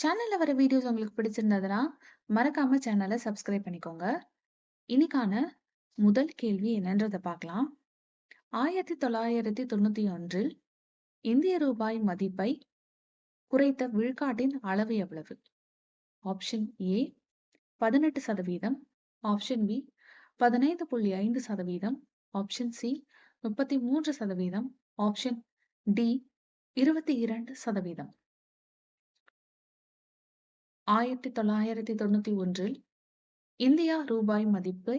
சேனலில் வர வீடியோஸ் உங்களுக்கு பிடிச்சிருந்ததுன்னா மறக்காம சேனலை சப்ஸ்கிரைப் பண்ணிக்கோங்க. இன்னைக்கான முதல் கேள்வி என்னன்றதை பார்க்கலாம். ஆயிரத்தி தொள்ளாயிரத்தி தொண்ணூற்றி ஒன்றில் இந்திய ரூபாய் மதிப்பை குறைத்த விழுக்காட்டின் அளவு எவ்வளவு? ஆப்ஷன் ஏ பதினெட்டு சதவீதம். ஆப்ஷன் பி பதினைந்து புள்ளி ஐந்து சதவீதம். ஆப்ஷன் சி முப்பத்தி மூன்று சதவீதம். ஆப்ஷன் டி இருபத்தி இரண்டு சதவீதம். 22% 1991ல் இந்தியா ரூபாய் மதிப்பை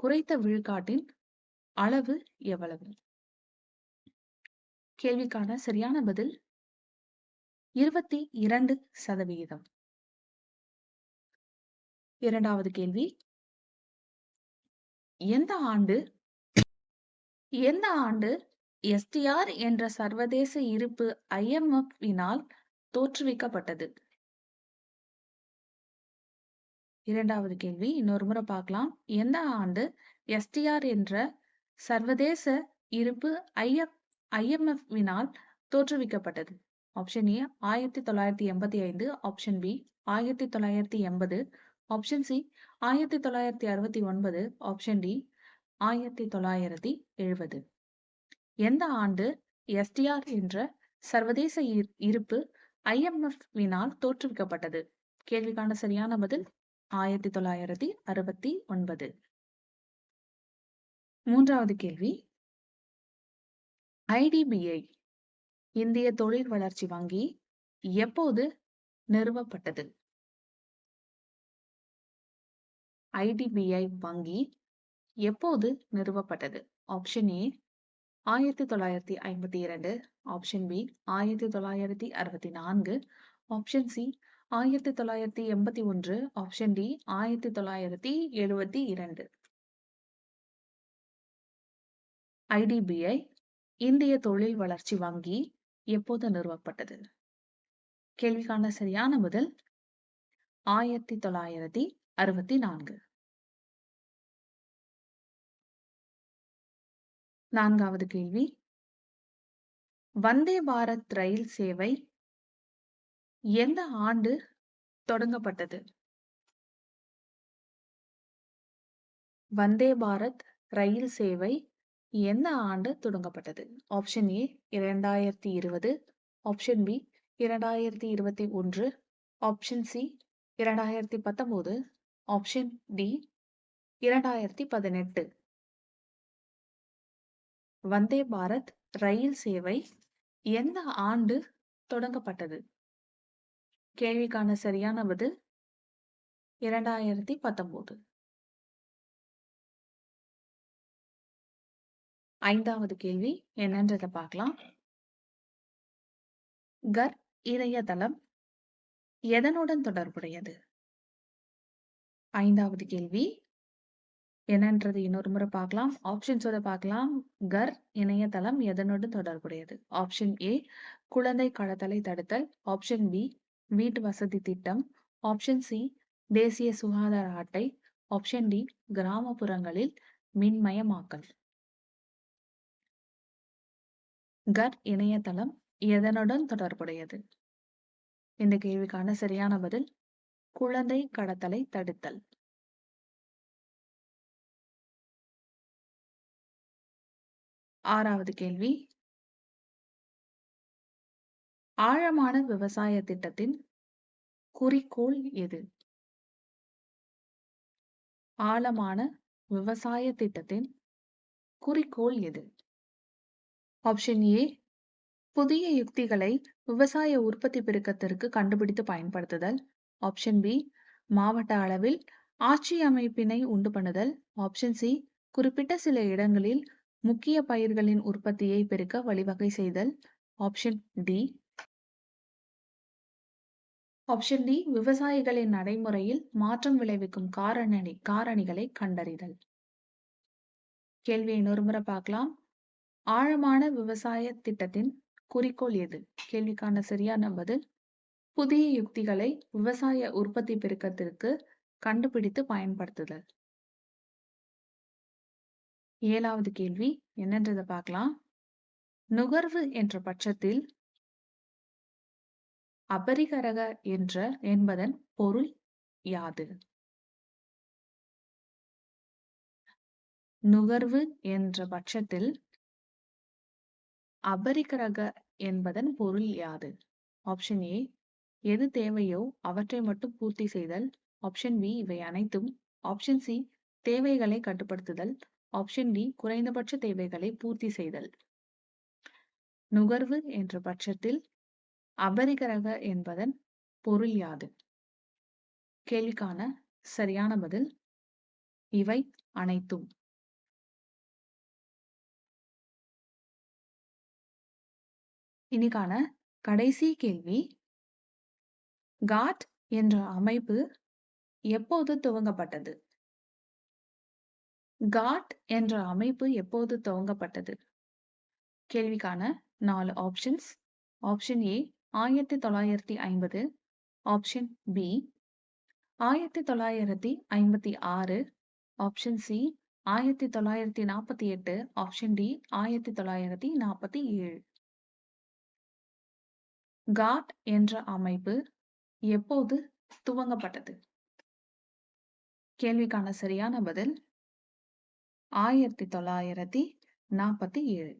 குறைத்த விழுக்காட்டின் அளவு எவ்வளவு? கேள்விக்கான சரியான பதில் 22% இரண்டாவது கேள்வி எந்த ஆண்டு எந்த ஆண்டு எஸ்டிஆர் என்ற சர்வதேச இருப்பு ஐஎம்எஃப் வினால் தோற்றுவிக்கப்பட்டது? இரண்டாவது கேள்வி இன்னொரு முறை பார்க்கலாம். எந்த ஆண்டு எஸ்டிஆர் என்ற சர்வதேச இருப்பு ஐஎஃப் ஐஎம்எஃப்வினால் தோற்றுவிக்கப்பட்டது? ஆப்ஷன் ஏ ஆயிரத்தி தொள்ளாயிரத்தி எண்பத்தி ஐந்து. ஆப்ஷன் பி ஆயிரத்தி தொள்ளாயிரத்தி எண்பது. ஆப்ஷன் சி ஆயிரத்தி தொள்ளாயிரத்தி அறுபத்தி ஒன்பது. ஆப்ஷன் டி ஆயிரத்தி தொள்ளாயிரத்தி எழுபது. எந்த ஆண்டு எஸ்டிஆர் என்ற சர்வதேச இருப்பு ஐஎம்எஃப்வினால் தோற்றுவிக்கப்பட்டது? கேள்விக்கான சரியான பதில் ஆயிரத்தி தொள்ளாயிரத்தி அறுபத்தி ஒன்பது. மூன்றாவது கேள்வி. ஐடிபிஐ இந்திய தொழில் வளர்ச்சி வங்கி எப்போது நிறுவப்பட்டது? ஐடிபிஐ வங்கி எப்போது நிறுவப்பட்டது? ஆப்ஷன் ஏ ஆயிரத்தி தொள்ளாயிரத்தி ஐம்பத்தி இரண்டு. ஆப்ஷன் பி ஆயிரத்தி தொள்ளாயிரத்தி அறுபத்தி நான்கு. ஆப்ஷன் சி ஆயிரத்தி தொள்ளாயிரத்தி எண்பத்தி ஒன்று ஆப்ஷன் டி ஆயிரத்தி தொள்ளாயிரத்தி எழுபத்தி இரண்டு. ஐடிபிஐ இந்திய தொழில் வளர்ச்சி வங்கி எப்போது நிறுவப்பட்டது? கேள்விக்கான சரியான முதல் ஆயிரத்தி தொள்ளாயிரத்தி அறுபத்தி நான்கு. நான்காவது கேள்வி வந்தே பாரத் ரயில் சேவை எந்த ஆண்டு தொடங்கப்பட்டது? வந்தே பாரத் ரயில் சேவை எந்த ஆண்டு தொடங்கப்பட்டது? ஆப்ஷன் ஏ இரண்டாயிரத்தி இருபது. ஆப்ஷன் பி இரண்டாயிரத்தி இருபத்தி ஒன்று. ஆப்ஷன் சி இரண்டாயிரத்தி பத்தொம்போது. ஆப்ஷன் டி இரண்டாயிரத்தி பதினெட்டு. வந்தே பாரத் ரயில் சேவை எந்த ஆண்டு தொடங்கப்பட்டது? கேள்விக்கான சரியான பதில் 2019 ஐந்தாவது கேள்வி என்னன்றத பார்க்கலாம். கர் இணையதளம் எதனுடன் தொடர்புடையது? ஐந்தாவது கேள்வி என்னன்றது இன்னொரு முறை பார்க்கலாம். ஆப்ஷன்ஸோட பார்க்கலாம். கர் இணையதளம் எதனுடன் தொடர்புடையது? ஆப்ஷன் ஏ குழந்தை கடத்தலை தடுத்தல் ஆப்ஷன் பி வீட்டு வசதி திட்டம் ஆப்ஷன் சி தேசிய சுகாதார அட்டை ஆப்ஷன் டி கிராமப்புறங்களில் மின்மயமாக்கல் கட் இணையதளம் எதனுடன் தொடர்புடையது? இந்த கேள்விக்கான சரியான பதில் குழந்தை கடத்தலை தடுத்தல். ஆறாவது கேள்வி ஆழமான விவசாய திட்டத்தின் குறிக்கோள் எது? ஆழமான விவசாய திட்டத்தின் குறிக்கோள் எது? ஆப்ஷன் ஏ புதிய யுக்திகளை விவசாய உற்பத்தி பெருக்கத்திற்கு கண்டுபிடித்து பயன்படுத்துதல் ஆப்ஷன் பி மாவட்ட அளவில் ஆட்சி அமைப்பினை உண்டு பண்ணுதல் ஆப்ஷன் சி குறிப்பிட்ட சில இடங்களில் முக்கிய பயிர்களின் உற்பத்தியை பெருக்க வழிவகை செய்தல் ஆப்ஷன் டி ஆப்ஷன் டி விவசாயிகளின் நடைமுறையில் மாற்றம் விளைவிக்கும் காரணி காரணிகளை கண்டறிதல் கேள்வியை இன்னொரு முறை பார்க்கலாம் ஆழமான விவசாய திட்டத்தின் குறிக்கோள் எது? கேள்விக்கான சரியான பதில் புதிய யுக்திகளை விவசாய உற்பத்தி பெருக்கத்திற்கு கண்டுபிடித்து பயன்படுத்துதல். ஏழாவது கேள்வி என்னன்றதை பார்க்கலாம். நுகர்வு என்ற பட்சத்தில் அபரிகரக என்ற என்பதன் பொருள் யாது? நுகர்வு என்ற பட்சத்தில் அபரிகரக என்பதன் பொருள் யாது? ஆப்ஷன் ஏ எது தேவையோ அவற்றை மட்டும் பூர்த்தி செய்தல். ஆப்ஷன் பி இவை அனைத்தும். ஆப்ஷன் சி தேவைகளை கட்டுப்படுத்துதல். ஆப்ஷன் டி குறைந்தபட்ச தேவைகளை பூர்த்தி செய்தல். நுகர்வு என்ற பட்சத்தில் அபரிகரக என்பதன் பொருள் யாது? கேள்விக்கான சரியான பதில் இவை அனைத்தும். இன்னைக்கான கடைசி கேள்வி காட் என்ற அமைப்பு எப்போது துவங்கப்பட்டது? காட் என்ற அமைப்பு எப்போது துவங்கப்பட்டது? கேள்விக்கான நாலு ஆப்ஷன்ஸ் ஆப்ஷன் ஏ ஆயிரத்தி தொள்ளாயிரத்தி ஐம்பது ஆப்ஷன் பி ஆயிரத்தி தொள்ளாயிரத்தி ஐம்பத்தி ஆறு ஆப்ஷன் சி ஆயிரத்தி தொள்ளாயிரத்தி நாற்பத்தி எட்டு ஆப்ஷன் டி ஆயிரத்தி தொள்ளாயிரத்தி நாற்பத்தி ஏழு. காட் என்ற அமைப்பு எப்போது துவங்கப்பட்டது? கேள்விக்கான சரியான பதில் ஆயிரத்தி தொள்ளாயிரத்தி நாற்பத்தி ஏழு.